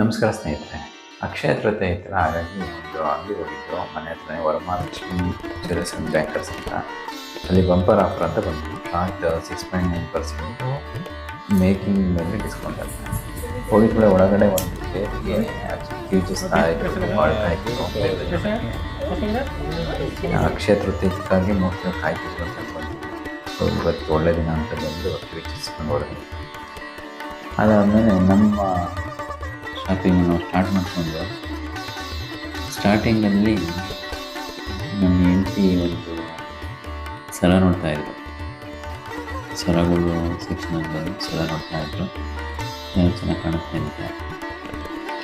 ನಮಸ್ಕಾರ ಸ್ನೇಹಿತರೆ. ಅಕ್ಷಯ ತೃತೀಯ ಇತ್ತು ಹಾಗಾಗಿ ಒಂದು ಅಂಗಡಿ ಹೋಗಿದ್ದು, ಮನೆ ಹತ್ರನೇ ವರಮಹಾಲಕ್ಷ್ಮಿ ಜ್ಯುವೆಲರ್ಸ್ ಅಂಡ್ ಬ್ಯಾಂಕರ್ಸ್ ಅಂತ ಅಲ್ಲಿ ಬಂಪರ್ ಆಫರ್ ಅಂತ ಬಂತು short six point nine percent making ಮೇಲೆ ಡಿಸ್ಕೌಂಟ್ ಅಂತ ಹೋಗಿದ್ಮೇಲೆ ಒಳಗಡೆ ಒಂದು ಅಕ್ಷಯ ತೃತೀಯಕ್ಕಾಗಿ ಮೂರ್ತಿ ಕಾಯ್ತಿದ್ರು ಅಂತ ಬಂದು ಇವತ್ತು ಒಳ್ಳೆ ದಿನ ಅಂತ ಬಂದು ವೀಕ್ಷಿಸ್ಕೊಂಡು ಹೋದೆ ಅದಾದಮೇಲೆ ನಮ್ಮ ಶಾಪಿಂಗ್ ನಾವು ಸ್ಟಾರ್ಟ್ ಮಾಡಿಕೊಂಡು ಸ್ಟಾರ್ಟಿಂಗಲ್ಲಿ ನಮ್ಮ ಹೆಂಡತಿ ಒಂದು ಸಲ ನೋಡ್ತಾ ಇದ್ರು. ಸರಗಳು ಸೆಕ್ಷನಲ್ಲಿ ಸಲ ಸರ ನೋಡ್ತಾ ಇದ್ರು. ಏನೋ ಚೆನ್ನಾಗಿ ಕಾಣುತ್ತೆ ಅಂತ.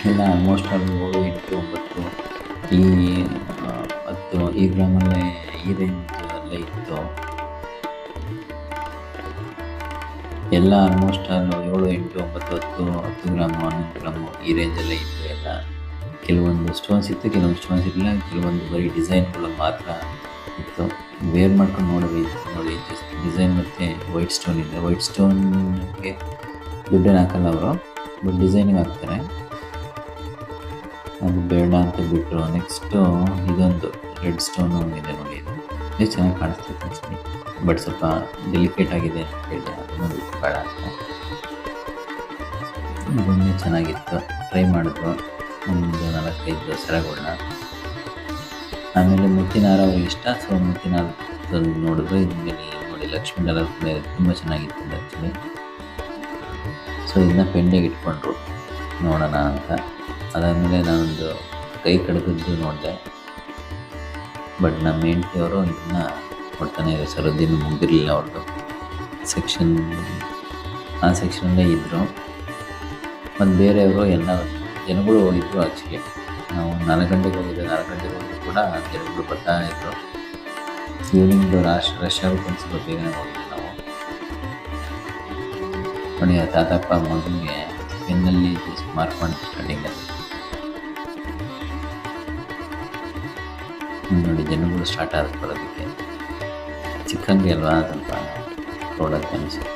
ಎಲ್ಲ ಆಲ್ಮೋಸ್ಟ್ ಆಲ್ ಏಳು ಎಂಟು, ಒಂಬತ್ತು, ಈ ಹತ್ತು ಈ ಗ್ರಾಮಲ್ಲೇ ಈ ರೇಂಜಲ್ಲೇ ಇತ್ತು. ಎಲ್ಲ ಆಲ್ಮೋಸ್ಟ್ ಅಲ್ಲಿ ಏಳು ಎಂಟು ಒಂಬತ್ತು ಹತ್ತು ಹತ್ತು ಗ್ರಾಮು, ಹನ್ನೊಂದು ಗ್ರಾಮು ಈ ರೇಂಜಲ್ಲೇ ಇತ್ತು ಎಲ್ಲ. ಕೆಲವೊಂದು ಸ್ಟೋನ್ಸ್ ಇತ್ತು, ಕೆಲವೊಂದು ಸ್ಟೋನ್ಸ್ ಇರಲಿಲ್ಲ, ಕೆಲವೊಂದು ಬರೀ ಡಿಸೈನ್ಗಳು ಮಾತ್ರ ಇತ್ತು. ವೇರ್ ಮಾಡ್ಕೊಂಡು ನೋಡಿ ನೋಡಿ ಡಿಸೈನ್ ಮತ್ತು ವೈಟ್ ಸ್ಟೋನ್ ಇದೆ. ವೈಟ್ ಸ್ಟೋನ್ಗೆ ದುಡ್ಡೇನು ಹಾಕಲ್ಲ ಅವರು ಬಟ್ ಡಿಸೈನಿಂಗ್ ಹಾಕ್ತಾರೆ. ಅದು ಬೇಡ ಅಂತ ಬಿಟ್ಟರು ನೆಕ್ಸ್ಟು ಇದೊಂದು ರೆಡ್ ಸ್ಟೋನು ಇದೆ ನೋಡಿ ಇದು. ಇದು ಚೆನ್ನಾಗಿ ಕಾಣಿಸ್ತೈತೆ ಅಷ್ಟೇ ಬಟ್ ಸ್ವಲ್ಪ ಡೆಲಿಕೇಟ್ ಆಗಿದೆ ಅಂತ ಹೇಳಿ ಅದನ್ನು ಬಿಟ್ಟು ಬೇಡ ಅಂತ. ಚೆನ್ನಾಗಿತ್ತು. ಟ್ರೈ ಮಾಡಿದ್ರು. ಒಂದು ನಾಲ್ಕೈದು ಸರಗಳನ್ನ ಆಮೇಲೆ ಮುತ್ತಿನ ಹಾರ ಅವ್ರಿಗೆ ಇಷ್ಟ ಸೊ ಮುತ್ತಿನ ಹಾರದಲ್ಲಿ ನೋಡಿದ್ರು ಇದ್ಮೇಲೆ ನೋಡಿ, ಲಕ್ಷ್ಮೀ ಕೂಡ ತುಂಬ ಚೆನ್ನಾಗಿತ್ತು ಆ್ಯಕ್ಚುಲಿ ಸೊ ಇದನ್ನ ಪೆಂಡಿಗೆ ಇಟ್ಕೊಂಡ್ರು. ನೋಡೋಣ ಅಂತ. ಅದಾದಮೇಲೆ ನಾನೊಂದು ಕೈ ಕಡಗದ್ದು ನೋಡಿದೆ. ಬಟ್ ನಮ್ಮ ಹೆಂಡತಿಯವರು ಇದನ್ನ ಕೊಡ್ತಾನೆ ಇದೆ ಸರದಿನ ಮುಗಿದಿರಲಿಲ್ಲ ಅವ್ರದ್ದು ಸೆಕ್ಷನ್ ಆ ಸೆಕ್ಷನಲ್ಲೇ ಇದ್ದರು ಮತ್ತು ಬೇರೆಯವರು ಎಲ್ಲ ಜನಗಳು ಹೋಗಿದ್ರು ಆ್ಯಕ್ಚುಲಿ ನಾವು ನಾಲ್ಕು ಗಂಟೆಗೆ ಹೋಗಿದ್ದೆ. ನಾಲ್ಕು ಗಂಟೆಗೆ ಹೋಗಿದ್ರು ಕೂಡ ಜನಗಳು ಬರ್ತಾ ಇದ್ದರು ಈವ್ನಿಂಗ್ ರಾಶ್ ರಶ್ ಆಗುತ್ತೆ ಸ್ವಲ್ಪ ಬೇಗನೆ ಹೋಗಿದ್ದೆ ನಾವು. ನೋಡಿ ತಾತಪ್ಪ ಮಗನಿಗೆ ಪೆನ್ನಲ್ಲಿ ಮಾರ್ಕ್ ಮಾಡಿ ಸ್ಟಾರ್ಟಿಂಗಲ್ಲಿ ನೋಡಿ ಜನಗಳು ಸ್ಟಾರ್ಟ್ ಆಗುತ್ತೆ ಬರೋದಕ್ಕೆ. ಚಿಕ್ಕಂಗೆ ಅಲ್ವಾ ಸ್ವಲ್ಪ ನೋಡೋಕ್ಕೆ ಅನಿಸುತ್ತೆ.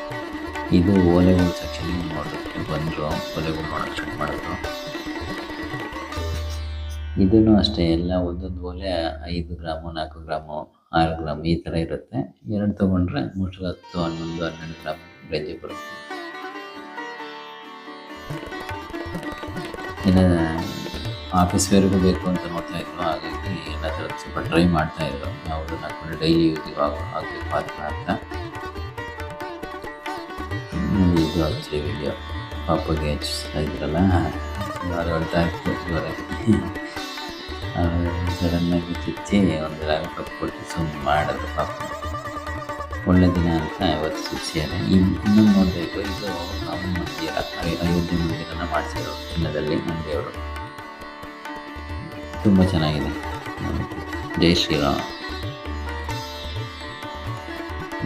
ಇದು ಓಲೆಗಳು ಸೆಕ್ಷನಿಗೆ ನೋಡೋಕ್ಕೆ ಬಂದರು, ಓಲೆಗಳು ನೋಡೋಕ್ಕೆ ಸ್ಟಾರ್ಟ್ ಮಾಡಿದ್ರು. ಇದನ್ನು ಅಷ್ಟೇ, ಎಲ್ಲ ಒಂದೊಂದು ಓಲೆ ಐದು ಗ್ರಾಮು, ನಾಲ್ಕು ಗ್ರಾಮು, ಆರು ಗ್ರಾಮ್ ಈ ಥರ ಇರುತ್ತೆ. ಎರಡು ತೊಗೊಂಡ್ರೆ ಮೂರು, ಹತ್ತು, ಹನ್ನೊಂದು, ಹನ್ನೆರಡು ಗ್ರಾಮ್ ರೇಂಜಿಗೆ ಬರುತ್ತೆ. ಇನ್ನು ಆಫೀಸ್ ವೇರ್ಗೂ ಬೇಕು ಅಂತ ನೋಡ್ತಾ ಇದ್ರು. ಹಾಗಾಗಿ ಎಲ್ಲ ಥರದ್ದು ಸ್ವಲ್ಪ ಟ್ರೈ ಮಾಡ್ತಾ ಇದ್ರು. ಯಾವುದನ್ನು ಹಾಕೊಂಡು ಡೈಲಿ ಯೂಸ್ ಇವಾಗ ಆಗಬೇಕು ಪಾತ್ರ ಅಂತ ಇದು ಆಕ್ಚುಲಿ ವಿಡಿಯೋ ಪಾಪಗೆ ಹೆಚ್ಚಿಸ್ತಾ ಇದ್ರಲ್ಲ. ಅದು ಹೇಳ್ತಾ ಇತ್ತು ಸಡನ್ನಾಗಿ ಚುಚ್ಚಿ ಒಂದು ಲ್ಯಾಪ್ಟಾಪ್ ಕೊಟ್ಟು ಸುಮ್ಮನೆ ಮಾಡಿದ್ರು ಪಾಪ. ಒಳ್ಳೆ ದಿನ ಅಂತ ಇವತ್ತು ಚುಚ್ಚಿದ್ದಾರೆ ಇನ್ನೂ ನೋಡಬೇಕು ಇದು ನಮ್ಮ ಮಂದಿರ ಅಯ್- ಅಯೋಧ್ಯೆ ಮಂದಿರನ ಮಾಡಿಸಿರೋ ಚಿನ್ನದಲ್ಲಿ ಮಂದಿಯವರು ತುಂಬ ಚೆನ್ನಾಗಿದೆ. ಜೈ ಶ್ರೀರಾಮ್.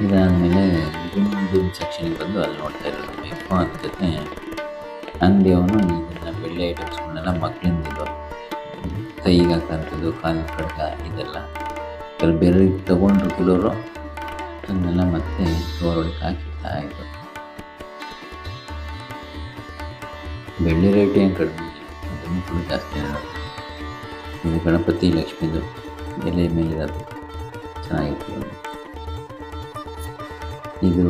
ಇದಾದಮೇಲೆ ಗುಂಡು ಸೆಕ್ಷನ್ಗೆ ಬಂದು ಅಲ್ಲಿ ನೋಡ್ತಾ ಇರೋದು. ಬೇಕು ಅಂತ ಜೊತೆ ಅಂಗಡಿಯವನು ಇದನ್ನು ಬೆಳ್ಳಿ ಐಟಮ್ಸ್ಗಳನ್ನೆಲ್ಲ ಮಕ್ಕಳಿಂದ ಇದು ಕೈಗೆ ಹಾಕೋಂಥದ್ದು ಕಾಲು ಕಡ್ಗ, ಇದೆಲ್ಲ. ಕೆಲವು ಬೇರೆ ತೊಗೊಂಡ್ರು ಕೆಲವರು. ಅದನ್ನೆಲ್ಲ ಮತ್ತೆ ಸೋರೊಳಗೆ ಒಳಗೆ ಹಾಕಿರ್ತಾ ಇದ್ರು. ಬೆಳ್ಳಿ ರೇಟ್ ಏನು ಕಡಿಮೆ ಅದನ್ನು ಕೂಡ ಜಾಸ್ತಿ ಇದು ಗಣಪತಿ ಲಕ್ಷ್ಮಿದು ಎಲೆ ಮೇಲಿರೋದು ಚೆನ್ನಾಗಿತ್ತು. ಇದು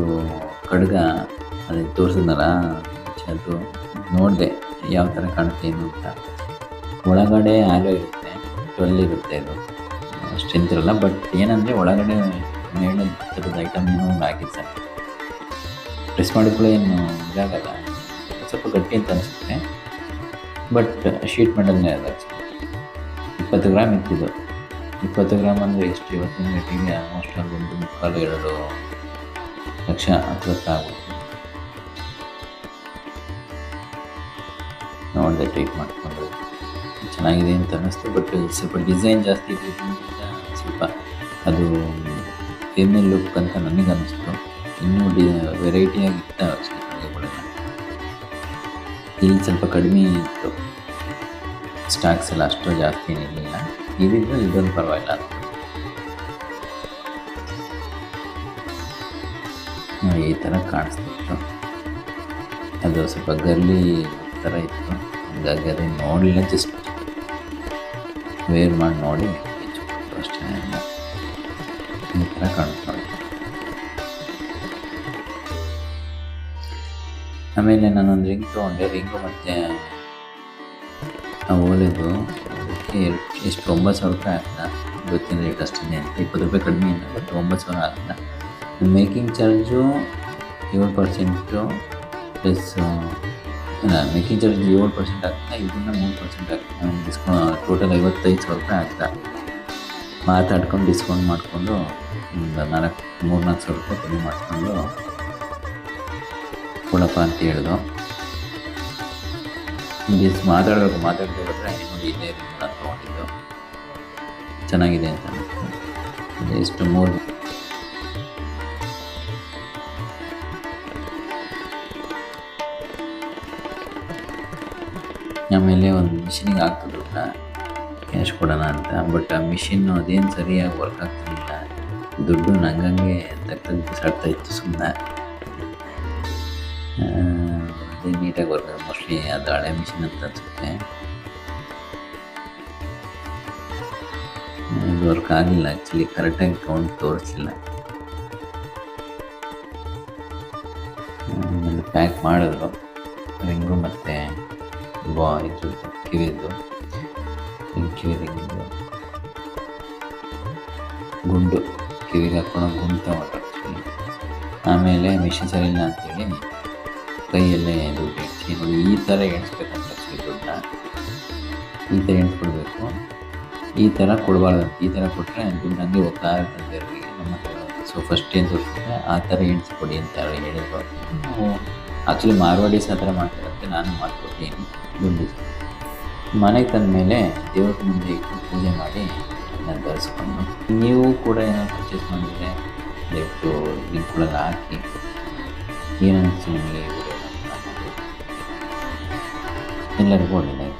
ಖಡ್ಗ ಅದೇ ತೋರಿಸಿದ್ನಲ್ಲ ಅದು ನೋಡಿದೆ ಯಾವ ಥರ ಕಾಣುತ್ತೆ ಏನು ಅಂತ. ಒಳಗಡೆ ಆಗೋ ಇರುತ್ತೆ ಟ್ವೆಲ್ ಇರುತ್ತೆ ಇದು ಸ್ಟ್ರೆಂತ್ ಇರಲ್ಲ ಬಟ್ ಏನಂದರೆ ಒಳಗಡೆ ಮೇಣದ ಥರದ ಐಟಮ್ ಏನೋ ಹಾಕಿರ್ತಾರೆ ಪ್ರೆಸ್ ಮಾಡಿದ್ರೆ ಏನು ಇದಾಗಲ್ಲ, ಸ್ವಲ್ಪ ಗಟ್ಟಿ ಅಂತ ಅನಿಸುತ್ತೆ. ಬಟ್ ಶೀಟ್ ಮಾಡಲ್ನೇ ಅದು. ಇಪ್ಪತ್ತು ಗ್ರಾಮ್ ಇತ್ತಿದ್ದು ಇಪ್ಪತ್ತು ಗ್ರಾಮ್ ಅಂದರೆ ಎಷ್ಟು? ಇವತ್ತಿನ ರೇಟಿಗೆ ಆಲ್ಮೋಸ್ಟ್ ಅಲ್ಲಿ ಒಂದು ಮುಕ್ಕಾಲು, ಎರಡು ಲಕ್ಷ ಹತ್ರ ಹತ್ರ ಆಗುತ್ತೆ ನೋಡಿದೆ ಟ್ರೀಟ್ ಮಾಡಿಕೊಂಡು ಚೆನ್ನಾಗಿದೆ ಅಂತ ಅನ್ನಿಸ್ತು ಬಟ್ ಸ್ವಲ್ಪ ಡಿಸೈನ್ ಜಾಸ್ತಿ ಸ್ವಲ್ಪ ಅದು ಫೀಮೇಲ್ ಲುಕ್ ಅಂತ ನನಗೆ ಅನ್ನಿಸ್ತು. ಇನ್ನೂ ಡಿ ವೆರೈಟಿಯಾಗಿತ್ತು ಇಲ್ಲಿ ಸ್ವಲ್ಪ ಕಡಿಮೆ ಇತ್ತು. ಸ್ಟಾಕ್ಸ್ ಎಲ್ಲ ಅಷ್ಟು ಜಾಸ್ತಿ ಏನಿರಲಿಲ್ಲ ಇದ್ರೂ ಇದೊಂದು ಪರವಾಗಿಲ್ಲ. ಈ ಥರ ಕಾಣಿಸ್ತಿತ್ತು. ಅದು ಸ್ವಲ್ಪ ಗರ್ಲಿ ಥರ ಇತ್ತು. ಹಂಗಾಗಿ ಅದನ್ನು ನೋಡಲಿಲ್ಲ ಜಸ್ಟ್ ವೇರ್ ಮಾಡಿ ನೋಡಿ. ಅಷ್ಟೇ ಈ ಥರ ಕಾಣುತ್ತೆ ಆಮೇಲೆ ನಾನೊಂದು ರಿಂಗ್ ತೊಗೊಂಡೆ. ರಿಂಗು ಮತ್ತು ಆ ಓಲೆದು ಎಷ್ಟು ಒಂಬತ್ತು ಸಾವಿರ ರೂಪಾಯಿ ಆಗ್ತದೆ ಗೊತ್ತಿನ ರೇಟ್ ಅಷ್ಟೇ ಅಂತ. ಇಪ್ಪತ್ತು ರೂಪಾಯಿ ಕಡಿಮೆ ಇಲ್ಲ ಬಟ್ ಒಂಬತ್ತು ಸಾವಿರ ಆಗ್ತದೆ ಮೇಕಿಂಗ್ ಚಾರ್ಜು ಏಳು ಪರ್ಸೆಂಟು ಪ್ಲಸ್ ಮೇಕಿಂಗ್ ಚಾರ್ಜ್ ಏಳು ಪರ್ಸೆಂಟ್ ಆಗ್ತದೆ ಇದನ್ನು ಮೂರು ಪರ್ಸೆಂಟ್ ಆಗ್ತದೆ ಡಿಸ್ಕೌಂಟ್ ಟೋಟಲ್ ಐವತ್ತೈದು ಸಾವಿರ ರೂಪಾಯಿ ಆಗ್ತದೆ ಮಾತಾಡ್ಕೊಂಡು ಡಿಸ್ಕೌಂಟ್ ಮಾಡಿಕೊಂಡು ನಾಲ್ಕು ಮೂರು ನಾಲ್ಕು ಸಾವಿರ ರೂಪಾಯಿ ಕಡಿಮೆ ಮಾಡಿಕೊಂಡು ಕೊಡಪ್ಪ ಅಂತ ಹೇಳಿದ್ರು. ಡಿಸ್ ಮಾತಾಡಬೇಕು ಮಾತಾಡ್ತಿದ್ರೆ ನೋಡಿ ಇದೇ ತೊಗೊಂಡಿದ್ದು. ಚೆನ್ನಾಗಿದೆ ಅಂತ ಎಷ್ಟು ಮೂರು ಆಮೇಲೆ ಒಂದು ಮಿಷಿನಿಗೆ ಹಾಕ್ತಿದ್ರು ಕ್ಯಾಶ್ ಕೊಡೋಣ ಅಂತ. ಬಟ್ ಆ ಮಿಷಿನ್ನು ಅದೇನು ಸರಿಯಾಗಿ ವರ್ಕ್ ಆಗ್ತಿರ್ಲಿಲ್ಲ. ದುಡ್ಡು ನಂಗಂಗೆ ತಕ್ಕಂಗೆ ಬಿಸಾಡ್ತಾ ಇತ್ತು ಸುಮ್ಮನೆ ಅದೇ ನೀಟಾಗಿ ವರ್ಕ್ ಮೋಸ್ಟ್ಲಿ ಅದು ಹಳೆ ಮಿಷಿನ್ ಅಂತ ಅನ್ಸುತ್ತೆ. ಇದು ವರ್ಕ್ ಆಗಲಿಲ್ಲ ಆ್ಯಕ್ಚುಲಿ ಕರೆಕ್ಟಾಗಿ ಕೌಂಟ್ ತೋರಿಸ್ಲಿಲ್ಲ ಆಮೇಲೆ ಪ್ಯಾಕ್ ಮಾಡಿದ್ರು. ರಿಂಗು ಮತ್ತು ಬಾ ಇದು ಕಿವಿದ್ದು ಕಿವಿ ರಿಂಗಿದ್ದು ಗುಂಡು. ಕಿವಿಗೆ ಹಾಕೊಂಡು ಗುಂಡು ತಗೊಂಡ್ರು ಆಮೇಲೆ ಮಿಷಿನ್ ಇಲ್ಲ ಅಂತೇಳಿ ಕೈಯಲ್ಲೇ ಎಣಿಸಿ ನೋಡಿ ಈ ಥರ ಎಣಿಸ್ಬೇಕಂತ ಆ್ಯಕ್ಚುಲಿ ಈ ಥರ ಎಣಿಸ್ಕೊಡ್ಬೇಕು ಈ ಥರ ಕೊಡಬಾರ್ದು. ಈ ಥರ ಕೊಟ್ಟರೆ ದುಡ್ಡು ಹಂಗೆ ಹೋಗ್ತಾ ಇರ್ತದೆ ನಮ್ಮ ಹತ್ರ ಸೊ ಫಸ್ಟ್ ಏನು ತೋರಿಸಿದ್ರೆ ಆ ಥರ ಎಣಿಸ್ಕೊಡಿ ಅಂತ ಹೇಳಿದ್ರು. ನಾವು ಆ್ಯಕ್ಚುಲಿ ಮಾರ್ವಾಡೀಸ್ ಆ ಥರ ಮಾಡ್ತಾರಂತೆ ನಾನು ಮಾಡ್ಕೊಡ್ತೀನಿ. ದುಡ್ಡು ಮನೆಗೆ ತಂದ ಮೇಲೆ ದೇವ್ರ ಮುಂದೆ ಇಟ್ಟು ಪೂಜೆ ಮಾಡಿ ನಾನು ಧರಿಸ್ಕೊಂಡು ನೀವು ಕೂಡ ಏನೋ ಪರ್ಚೇಸ್ ಮಾಡಿದರೆ ದಯವಿಟ್ಟು ಲಿಂಕ್ಗಳಲ್ಲಿ ಹಾಕಿ. ಏನನ್ನಿಸ್ತು ನಿಮಗೆ? ಎಲ್ಲರಿಗೂ ಒಳ್ಳೆಯದಾಗಿ